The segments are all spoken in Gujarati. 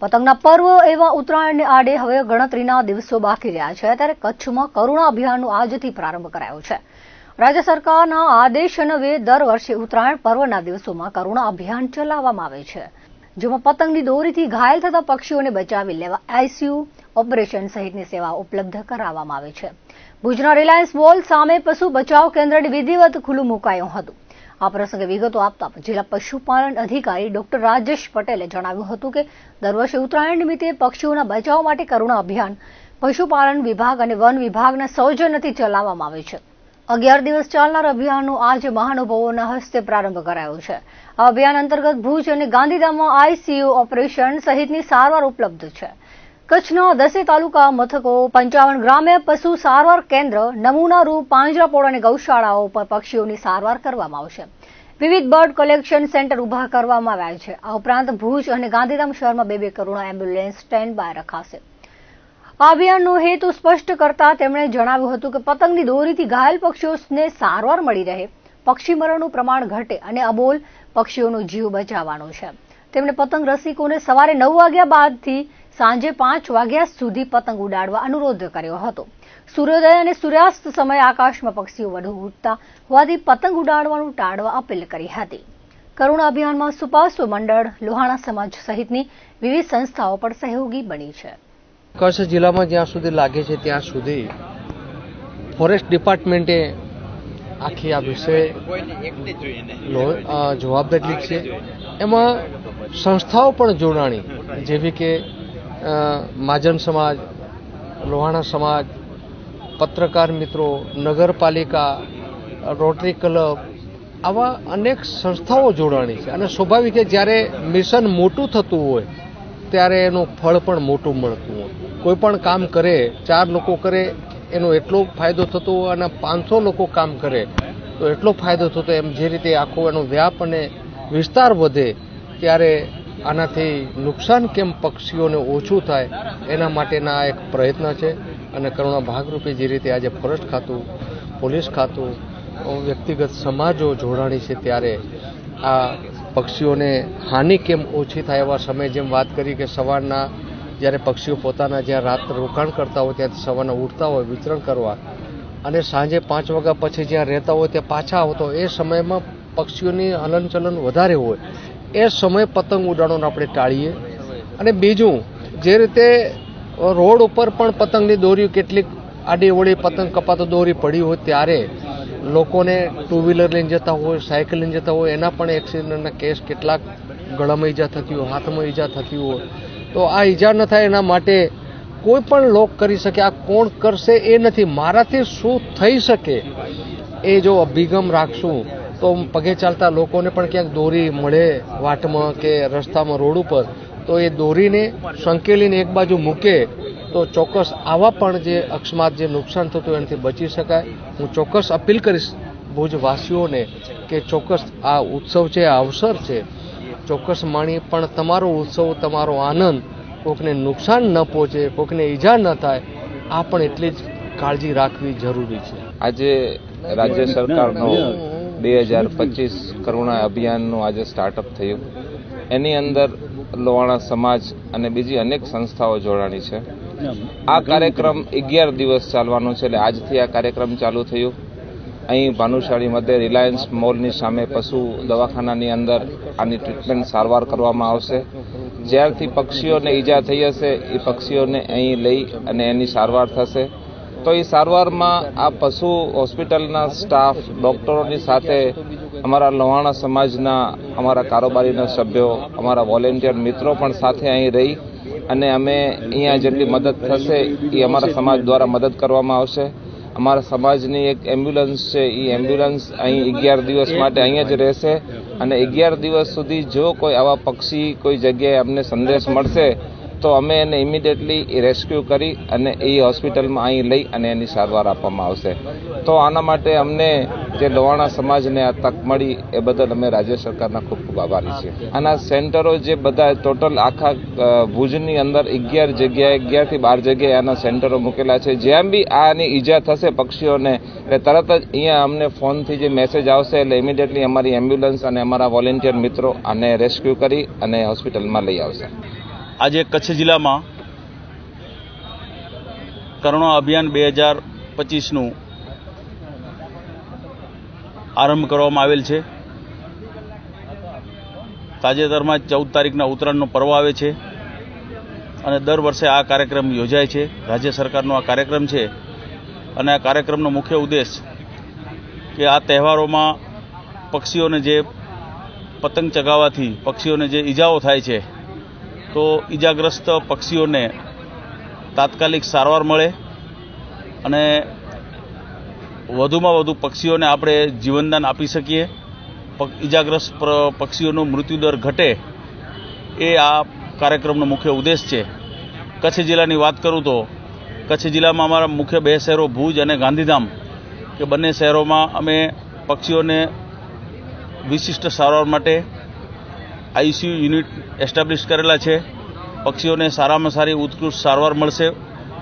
પતંગના પર્વ એવા ઉત્તરાયણને આડે હવે ગણતરીના દિવસો બાકી રહ્યા છે. ત્યારે કચ્છમાં કરુણા અભિયાનનો આજથી પ્રારંભ કરાયો છે. રાજ્ય સરકારના આદેશ અન્વયે દર વર્ષે ઉત્તરાયણ પર્વના દિવસોમાં કરુણા અભિયાન ચલાવવામાં આવે છે. જેમાં પતંગની દોરીથી ઘાયલ થતા પક્ષીઓને બચાવી લેવા આઈસીયુ, ઓપરેશન સહિતની સેવા ઉપલબ્ધ કરાવવામાં આવે છે. ભુજના રિલાયન્સ મોલ સામે પશુ બચાવ કેન્દ્રની વિધિવત ખુલ્લું મુકાયું હતું. આ પ્રસંગે વિગતો આપતા જિલ્લા પશુપાલન અધિકારી ડોક્ટર રાજેશ પટેલે જણાવ્યું હતું કે, દર વર્ષે ઉત્તરાયણ નિમિત્તે પક્ષીઓના બચાવ માટે કરુણા અભિયાન પશુપાલન વિભાગ અને વન વિભાગના સૌજન્યથી ચલાવવામાં આવે છે. અગિયાર દિવસ ચાલનાર અભિયાનનો આજે મહાનુભાવોના હસ્તે પ્રારંભ કરાયો છે. આ અભિયાન અંતર્ગત ભુજ અને ગાંધીધામમાં આઈસીયુ ઓપરેશન સહિતની સારવાર ઉપલબ્ધ છે. કચ્છના દસે તાલુકા મથકો પંચાવન ગ્રામ્ય પશુ સારવાર કેન્દ્ર નમૂના રૂપ પાંજરાપોળ અને ગૌશાળાઓ પર પક્ષીઓની સારવાર કરવામાં આવશે. વિવિધ બર્ડ કલેક્શન સેન્ટર ઊભા કરવામાં આવ્યા છે. આ ઉપરાંત ભુજ અને ગાંધીધામ શહેરમાં બે બે કરુણા એમ્બ્યુલન્સ સ્ટેન્ડ બાય રખાશે. આ અભિયાનનો હેતુ સ્પષ્ટ કરતા તેમણે જણાવ્યું હતું કે પતંગની દોરીથી ઘાયલ પક્ષીઓને સારવાર મળી રહે. પક્ષી મરણનું પ્રમાણ ઘટે અને અબોલ પક્ષીઓનો જીવ બચાવવાનો છે. તેમણે પતંગ રસિકોને સવારે નવ વાગ્યા બાદથી સાંજે પાંચ વાગ્યા સુધી પતંગ ઉડાડવા અનુરોધ કર્યો હતો. સૂર્યોદય અને સૂર્યાસ્ત સમયે આકાશમાં પક્ષીઓ વધુ ઉડતા હોવાથી પતંગ ઉડાડવાનું ટાળવા અપીલ કરી હતી. કરુણા અભિયાનમાં સુપાસુ મંડળ, લોહાણા સમાજ સહિતની વિવિધ સંસ્થાઓ પણ સહયોગી બની છે. કચ્છ જિલ્લામાં જ્યાં સુધી લાગે છે ત્યાં સુધી ફોરેસ્ટ ડિપાર્ટમેન્ટે આખી આ વિષય જવાબદારી છે. એમાં સંસ્થાઓ પણ જોડાણી, જેવી કે મહાજન સમાજ, લોહાણા સમાજ, પત્રકાર મિત્રો, નગરપાલિકા, રોટરી ક્લબ, આવા અનેક સંસ્થાઓ જોડાણી છે. અને સ્વાભાવિક છે, જ્યારે મિશન મોટું થતું હોય, ત્યારે એનું ફળ પણ મોટું મળતું હોય. કોઈ પણ કામ કરે, ચાર લોકો કરે, એનો એટલો ફાયદો થતો હોય અને પાંચસો લોકો કામ કરે, તો એટલો ફાયદો થતો એમ જે રીતે આખો એનો વ્યાપ અને વિસ્તાર વધે, ત્યારે આનાથી નુકસાન કેમ પક્ષીઓને ઓછું થાય, એના માટેના એક પ્રયત્ન છે. અને કરુણા ભાગરૂપે જે રીતે આજે ફોરેસ્ટ ખાતું, પોલીસ ખાતું વ્યક્તિગત સમાજો જોડાણી છે ત્યારે આ પક્ષીઓને હાનિ કેમ ઓછી થાય એવા સમય જેમ વાત કરી કે સવારના જ્યારે પક્ષીઓ પોતાના જ્યાં રાત રોકાણ કરતા હોય ત્યાંથી સવારના ઉઠતા હોય, વિતરણ કરવા અને સાંજે પાંચ વાગ્યા પછી જ્યાં રહેતા હોય, ત્યાં પાછા આવતા એ સમયમાં પક્ષીઓની હલનચલન વધારે હોય. એ સમયે પતંગ ઉડાડવાનું આપણે ટાળીએ. અને બીજું, જે રીતે રોડ ઉપર પણ પતંગની દોરી કેટલીક આડી પતંગ કપાતો દોરી પડી હોય ત્યારે લોકોને ટુ વ્હીલર લઈને જતા હોય, સાયકલ લઈને જતા હોય, એના પણ એક્સિડન્ટના કેસ કેટલાક ગળામાં ઈજા થતી હોય, હાથમાં ઈજા થતી હોય. તો આ ઈજા ન થાય એના માટે કોઈ પણ લોક કરી શકે, આ કોણ કરશે એ નથી. મારાથી શું થઈ શકે એ જો અભિગમ રાખશું તો પગે ચાલતા લોકોને પણ ક્યાંક દોરી મળે વાટમાં કે રસ્તામાં રોડ ઉપર, તો એ દોરીને સંકેલીને એક બાજુ મૂકે, તો ચોક્કસ આવા પણ જે અકસ્માત, જે નુકસાન થતું એનાથી બચી શકાય. હું ચોક્કસ અપીલ કરીશ ભુજવાસીઓને કે ચોક્કસ આ ઉત્સવ છે, આ અવસર છે, ચોક્કસ માણી પણ તમારો ઉત્સવ, તમારો આનંદ કોકને નુકસાન ન પહોંચે, કોકને ઈજા ન થાય, આ પણ એટલી જ કાળજી રાખવી જરૂરી છે. આજે રાજ્ય સરકારનો બે હજાર પચીસ કરુણા અભિયાનનું આજે સ્ટાર્ટઅપ થયું. એની અંદર લોવાણા સમાજ અને બીજી અનેક સંસ્થાઓ જોડાણી છે. આ કાર્યક્રમ અગિયાર દિવસ ચાલવાનો છે એટલે આજથી આ કાર્યક્રમ ચાલુ થયું. અહીં ભાનુશાળી મધ્ય રિલાયન્સ મોલની સામે પશુ દવાખાનાની અંદર આની ટ્રીટમેન્ટ સારવાર કરવામાં આવશે. જ્યારથી પક્ષીઓને ઈજા થઈ હશે, એ પક્ષીઓને અહીં લઈ અને એની સારવાર થશે. તો એ સારવારમાં આ પશુ હોસ્પિટલના સ્ટાફ, ડોક્ટરોની સાથે અમારા લોહાણા સમાજના અમારા કારોબારીના સભ્યો, અમારા વોલેન્ટિયર મિત્રો પણ સાથે અહીં રહી અને અમે અહીંયા જેટલી મદદ થશે એ અમારા સમાજ દ્વારા મદદ કરવામાં આવશે. અમારા સમાજની એક એમ્બ્યુલન્સ છે, એ એમ્બ્યુલન્સ અહીં અગિયાર દિવસ માટે અહીંયા જ રહેશે અને અગિયાર દિવસ સુધી જો કોઈ આવા પક્ષી કોઈ જગ્યાએ અમને સંદેશ મળશે તો અમે એને ઇમિડિયેટલી રેસ્ક્યુ કરી અને એ હોસ્પિટલમાં અહીં લઈ અને એની સારવાર આપવામાં આવશે. તો આના માટે અમને જે લોવાણા સમાજને આ તક મળી એ બદલ અમે રાજ્ય સરકારના ખૂબ ખૂબ આભારી છીએ. આના સેન્ટરો જે બધા ટોટલ આખા ભુજની અંદર અગિયાર જગ્યાએ, અગિયારથી બાર જગ્યાએ આના સેન્ટરો મૂકેલા છે. જ્યાં બી આની ઈજા થશે પક્ષીઓને, એટલે તરત જ અહીંયા અમને ફોનથી જે મેસેજ આવશે, એટલે ઇમિડિયેટલી અમારી એમ્બ્યુલન્સ અને અમારા વોલેન્ટિયર મિત્રો આને રેસ્ક્યુ કરી અને હોસ્પિટલમાં લઈ આવશે. આજે કચ્છ જિલ્લામાં કરુણા અભિયાન બે હજાર પચીસનું આરંભ કરવામાં આવેલ છે. તાજેતરમાં ચૌદ તારીખના ઉત્તરાયણનો પર્વ આવે છે અને દર વર્ષે આ કાર્યક્રમ યોજાય છે. રાજ્ય સરકારનો આ કાર્યક્રમ છે અને આ કાર્યક્રમનો મુખ્ય ઉદ્દેશ કે આ તહેવારોમાં પક્ષીઓને જે પતંગ ચગાવવાથી પક્ષીઓને જે ઈજાઓ થાય છે તો ઈજાગ્રસ્ત પક્ષીઓને તાત્કાલિક સારવાર મળે અને વધુમાં વધુ પક્ષીઓને આપણે જીવનદાન આપી શકીએ. ઈજાગ્રસ્ત પક્ષીઓનો મૃત્યુદર ઘટે એ આ કાર્યક્રમનો મુખ્ય ઉદ્દેશ છે. કચ્છ જિલ્લાની વાત કરું તો કચ્છ જિલ્લામાં અમારા મુખ્ય બે શહેરો ભુજ અને ગાંધીધામ કે બંને શહેરોમાં અમે પક્ષીઓને વિશિષ્ટ સારવાર માટે આઈસીયુ યુનિટ એસ્ટાબ્લિશ કરેલા છે. પક્ષીઓને સારામાં સારી ઉત્કૃષ્ટ સારવાર મળશે.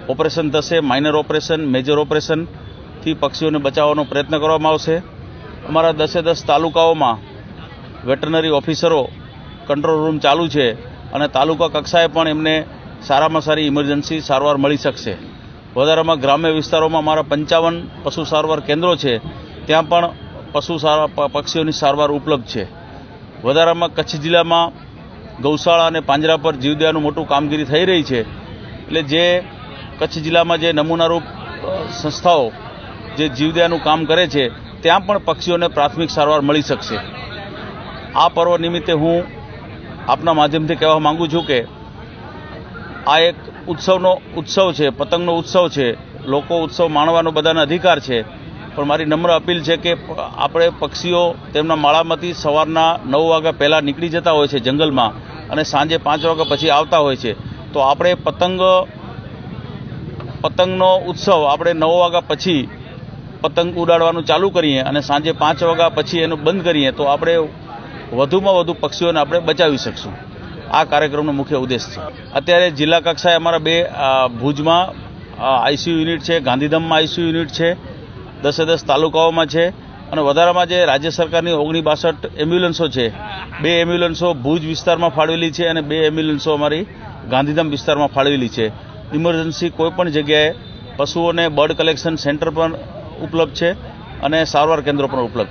ઓપરેશન થશે, માઇનર ઓપરેશન, મેજર ઓપરેશનથી પક્ષીઓને બચાવવાનો પ્રયત્ન કરવામાં આવશે. અમારા દસે દસ તાલુકાઓમાં વેટરનરી ઓફિસરો કંટ્રોલ રૂમ ચાલુ છે અને તાલુકા કક્ષાએ પણ એમને સારામાં સારી ઇમરજન્સી સારવાર મળી શકશે. વધારામાં ગ્રામ્ય વિસ્તારોમાં અમારા પંચાવન પશુ સારવાર કેન્દ્રો છે. ત્યાં પણ પશુ પક્ષીઓની સારવાર ઉપલબ્ધ છે. વધારામાં કચ્છ જિલ્લામાં ગૌશાળા અને પાંજરા પર જીવદયાનું મોટું કામગીરી થઈ રહી છે. એટલે જે કચ્છ જિલ્લામાં જે નમૂનારૂપ સંસ્થાઓ જે જીવદયાનું કામ કરે છે, ત્યાં પણ પક્ષીઓને પ્રાથમિક સારવાર મળી શકશે. આ પર્વ નિમિત્તે હું આપના માધ્યમથી કહેવા માગું છું કે આ એક ઉત્સવનો ઉત્સવ છે, પતંગનો ઉત્સવ છે, લોકો ઉત્સવ માણવાનો બધાનો અધિકાર છે. પણ મારી નમ્ર અપીલ છે કે આપણે પક્ષીઓ તેમના માળામાંથી સવારના નવ વાગ્યા પહેલાં નીકળી જતા હોય છે જંગલમાં અને સાંજે પાંચ વાગ્યા પછી આવતા હોય છે. તો આપણે પતંગ, પતંગનો ઉત્સવ આપણે નવ વાગ્યા પછી પતંગ ઉડાડવાનું ચાલુ કરીએ અને સાંજે પાંચ વાગ્યા પછી એનું બંધ કરીએ તો આપણે વધુમાં વધુ પક્ષીઓને આપણે બચાવી શકશું. આ કાર્યક્રમનો મુખ્ય ઉદ્દેશ છે. અત્યારે જિલ્લા કક્ષાએ અમારા બે ભુજમાં આઈસીયુ યુનિટ છે, ગાંધીધામમાં આઈસીયુ યુનિટ છે. દસે દસ તાલુકાઓમાં છે અને વધારામાં જે રાજ્ય સરકારની ઓગણી બાસઠ એમ્બ્યુલન્સો છે, બે એમ્બ્યુલન્સો ભુજ વિસ્તારમાં ફાળવેલી છે અને બે એમ્બ્યુલન્સો અમારી ગાંધીધામ વિસ્તારમાં ફાળવેલી છે. ઇમરજન્સી કોઈપણ જગ્યાએ પશુઓને બર્ડ કલેક્શન સેન્ટર પણ ઉપલબ્ધ છે અને સારવાર કેન્દ્રો પણ ઉપલબ્ધ છે.